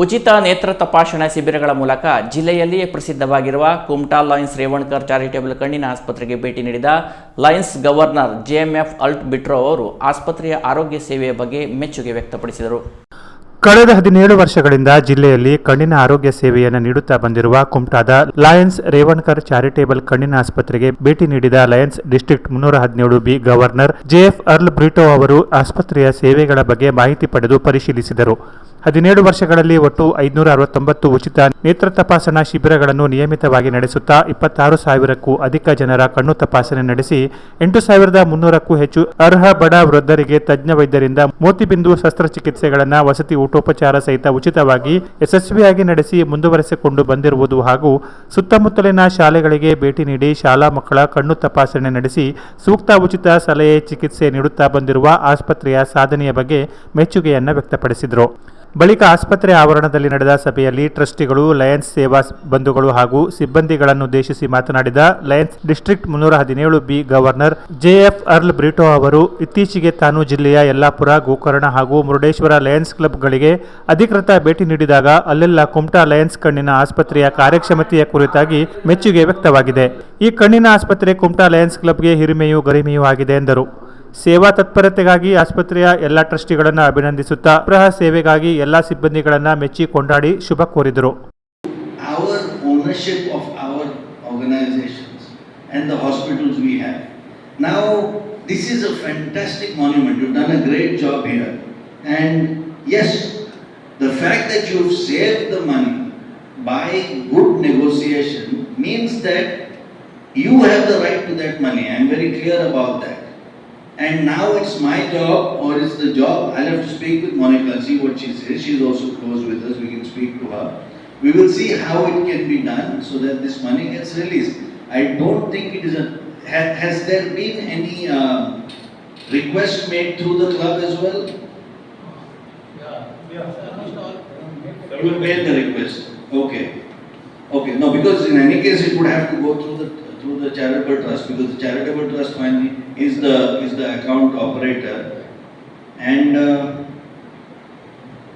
ಉಚಿತ ನೇತ್ರ ತಪಾಸಣಾ ಶಿಬಿರಗಳ ಮೂಲಕ ಜಿಲ್ಲೆಯಲ್ಲಿಯೇ ಪ್ರಸಿದ್ಧವಾಗಿರುವ ಕುಮಟಾ ಲಯನ್ಸ್ ರೇವಣ್ಕರ್ ಚಾರಿಟೇಬಲ್ ಕಣ್ಣಿನ ಆಸ್ಪತ್ರೆಗೆ ಭೇಟಿ ನೀಡಿದ ಲಯನ್ಸ್ ಗವರ್ನರ್ ಜೆಎಂಎಫ್ ಅಲ್ಟ್ ಬಿಟ್ರೋ ಅವರು ಆಸ್ಪತ್ರೆಯ ಆರೋಗ್ಯ ಸೇವೆಯ ಬಗ್ಗೆ ಮೆಚ್ಚುಗೆ ವ್ಯಕ್ತಪಡಿಸಿದರು. ಕಳೆದ ಹದಿನೇಳು ವರ್ಷಗಳಿಂದ ಜಿಲ್ಲೆಯಲ್ಲಿ ಕಣ್ಣಿನ ಆರೋಗ್ಯ ಸೇವೆಯನ್ನು ನೀಡುತ್ತಾ ಬಂದಿರುವ ಕುಮಟಾದ ಲಯನ್ಸ್ ರೇವಣ್ಕರ್ ಚಾರಿಟೇಬಲ್ ಕಣ್ಣಿನ ಆಸ್ಪತ್ರೆಗೆ ಭೇಟಿ ನೀಡಿದ ಲಯನ್ಸ್ ಡಿಸ್ಟ್ರಿಕ್ಟ್ ಮುನ್ನೂರ ಹದಿನೇಳು B governor JF Earl Brito ಅವರು ಆಸ್ಪತ್ರೆಯ ಸೇವೆಗಳ ಬಗ್ಗೆ ಮಾಹಿತಿ ಪಡೆದು ಪರಿಶೀಲಿಸಿದರು. ಹದಿನೇಳು ವರ್ಷಗಳಲ್ಲಿ ಒಟ್ಟು ಐದುನೂರ ಅರವತ್ತೊಂಬತ್ತು ಉಚಿತ ನೇತ್ರ ತಪಾಸಣಾ ಶಿಬಿರಗಳನ್ನು ನಿಯಮಿತವಾಗಿ ನಡೆಸುತ್ತಾ ಇಪ್ಪತ್ತಾರು ಸಾವಿರಕ್ಕೂ ಅಧಿಕ ಜನರ ಕಣ್ಣು ತಪಾಸಣೆ ನಡೆಸಿ ಎಂಟು ಸಾವಿರದ ಮುನ್ನೂರಕ್ಕೂ ಹೆಚ್ಚು ಅರ್ಹ ಬಡ ವೃದ್ಧರಿಗೆ ತಜ್ಞ ವೈದ್ಯರಿಂದ ಮೋತಿಬಿಂದು ಶಸ್ತ್ರಚಿಕಿತ್ಸೆಗಳನ್ನು ವಸತಿ ಊಟೋಪಚಾರ ಸಹಿತ ಉಚಿತವಾಗಿ ಯಶಸ್ವಿಯಾಗಿ ನಡೆಸಿ ಮುಂದುವರೆಸಿಕೊಂಡು ಬಂದಿರುವುದು ಹಾಗೂ ಸುತ್ತಮುತ್ತಲಿನ ಶಾಲೆಗಳಿಗೆ ಭೇಟಿ ನೀಡಿ ಶಾಲಾ ಮಕ್ಕಳ ಕಣ್ಣು ತಪಾಸಣೆ ನಡೆಸಿ ಸೂಕ್ತ ಉಚಿತ ಸಲಹೆ ಚಿಕಿತ್ಸೆ ನೀಡುತ್ತಾ ಬಂದಿರುವ ಆಸ್ಪತ್ರೆಯ ಸಾಧನೆಯ ಬಗ್ಗೆ ಮೆಚ್ಚುಗೆಯನ್ನು ವ್ಯಕ್ತಪಡಿಸಿದರು. ಬಳಿಕ ಆಸ್ಪತ್ರೆ ಆವರಣದಲ್ಲಿ ನಡೆದ ಸಭೆಯಲ್ಲಿ ಟ್ರಸ್ಟಿಗಳು, ಲಯನ್ಸ್ ಸೇವಾ ಬಂಧುಗಳು ಹಾಗೂ ಸಿಬ್ಬಂದಿಗಳನ್ನುದ್ದೇಶಿಸಿ ಮಾತನಾಡಿದ ಲಯನ್ಸ್ ಡಿಸ್ಟ್ರಿಕ್ಟ್ ಮುನ್ನೂರ ಹದಿನೇಳು B governor JF Earl Brito ಅವರು, ಇತ್ತೀಚೆಗೆ ತಾನು ಜಿಲ್ಲೆಯ ಯಲ್ಲಾಪುರ, ಗೋಕರ್ಣ ಹಾಗೂ ಮುರುಡೇಶ್ವರ ಲಯನ್ಸ್ ಕ್ಲಬ್ಗಳಿಗೆ ಅಧಿಕೃತ ಭೇಟಿ ನೀಡಿದಾಗ ಅಲ್ಲೆಲ್ಲ ಕುಮಟಾ ಲಯನ್ಸ್ ಕಣ್ಣಿನ ಆಸ್ಪತ್ರೆಯ ಕಾರ್ಯಕ್ಷಮತೆಯ ಕುರಿತಾಗಿ ಮೆಚ್ಚುಗೆ ವ್ಯಕ್ತವಾಗಿದೆ. ಈ ಕಣ್ಣಿನ ಆಸ್ಪತ್ರೆ ಕುಮಟಾ ಲಯನ್ಸ್ ಕ್ಲಬ್ಗೆ ಹಿರಿಮೆಯೂ, ಗರಿಮೆಯೂ ಆಗಿದೆ ಎಂದರು. ಸೇವಾ ತತ್ಪರತೆಗಾಗಿ ಆಸ್ಪತ್ರೆಯ ಎಲ್ಲ ಟ್ರಸ್ಟಿಗಳನ್ನು ಅಭಿನಂದಿಸುತ್ತಾ ಪ್ರಹ ಸೇವೆಗಾಗಿ ಎಲ್ಲ ಸಿಬ್ಬಂದಿಗಳನ್ನು ಮೆಚ್ಚಿ ಕೊಂಡಾಡಿ ಶುಭ ಕೋರಿದರು you have the right to that money. I'm very clear about that. And now it's my job, or it's the job, I'll have to speak with Monica, see what she says. She's also close with us, we can speak to her. We will see how it can be done so that this money gets released. I don't think it is a, ha- has there been any um, request made through the club as well? Yeah. You will mail the request, okay. Okay, no, because in any case, it would have to go through the, through the charitable trust, because the charitable trust finally is the, is the account operator. And, uh,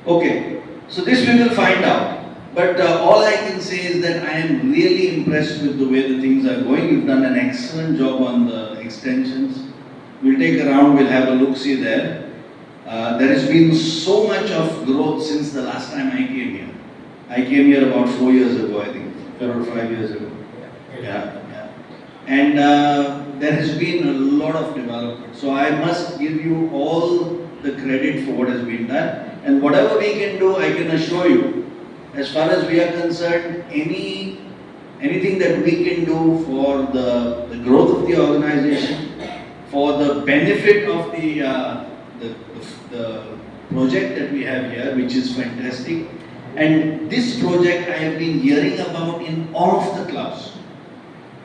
okay, so this we will find out. But uh, all I can say is that I am really impressed with the way the things are going. You've done an excellent job on the extensions. We'll take a round, we'll have a look-see there. Uh, there has been so much of growth since the last time I came here. I came here about four years ago, I think, four or five years ago. Yeah. And uh, there has been a lot of development. So I must give you all the credit for what has been done. And whatever we can do, I can assure you, as far as we are concerned, any anything that we can do for the, the growth of the organization, for the benefit of the, uh, the, the, project that we have here, which is fantastic. And this project I have been hearing about in all of the clubs.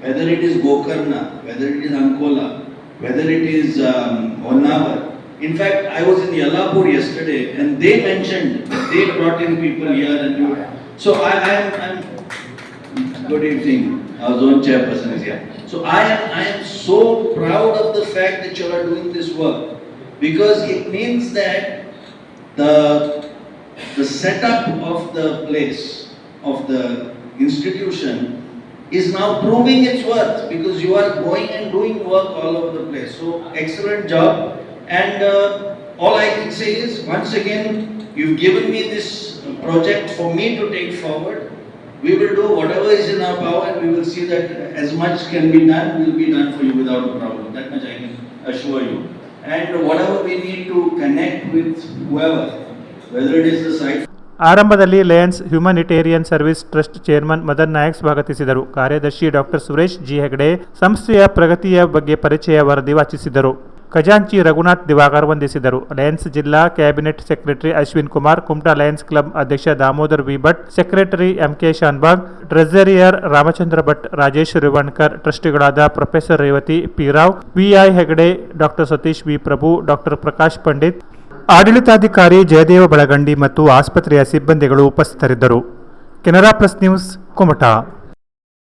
Whether it is Gokarna, whether it is Ankola, whether it is um, Honavar. In fact, I was in Yallapur yesterday and they mentioned, they brought in people here and you. So I, I am, I'm, good evening, our zone chairperson is here. So I am, I am so proud of the fact that you are doing this work because it means that the, the setup of the place, of the institution is now proving its worth because you are going and doing work all over the place. So excellent job. And uh, all I can say is, once again, you've given me this project for me to take forward. We will do whatever is in our power and we will see that as much can be done, will be done for you without a problem. That much I can assure you. And whatever we need to connect with whoever, whether it is the site ಆರಂಭದಲ್ಲಿ lions humanitarian service trust chairman Madan Nayak ಸ್ವಾಗತಿಸಿದರು. ಕಾರ್ಯದರ್ಶಿ doctor Suresh G Hegde ಸಂಸ್ಥೆಯ ಪ್ರಗತಿಯ ಬಗ್ಗೆ ಪರಿಚಯ ವರದಿ ವಾಚಿಸಿದರು. ಖಜಾಂಚಿ ರಘುನಾಥ್ ದಿವಾಕರ್ ವಂದಿಸಿದರು. ಲಯನ್ಸ್ ಜಿಲ್ಲಾ cabinet secretary Ashwin Kumar, Kumta lions club ಅಧ್ಯಕ್ಷ Damodar V Bhat, secretary M K Shanbhag treasurer Ramachandra Bhat, Rajesh Revankar, ಟ್ರಸ್ಟಿಗಳಾದ professor Revathi P Rao V I Hegde, doctor Satish V Prabhu, doctor Prakash Pandit ಆಡಳಿತಾಧಿಕಾರಿ ಜಯದೇವ ಬಳಗಂಡಿ ಮತ್ತು ಆಸ್ಪತ್ರೆಯ ಸಿಬ್ಬಂದಿಗಳು ಉಪಸ್ಥಿತರಿದ್ದರು. Canara plus news Kumta.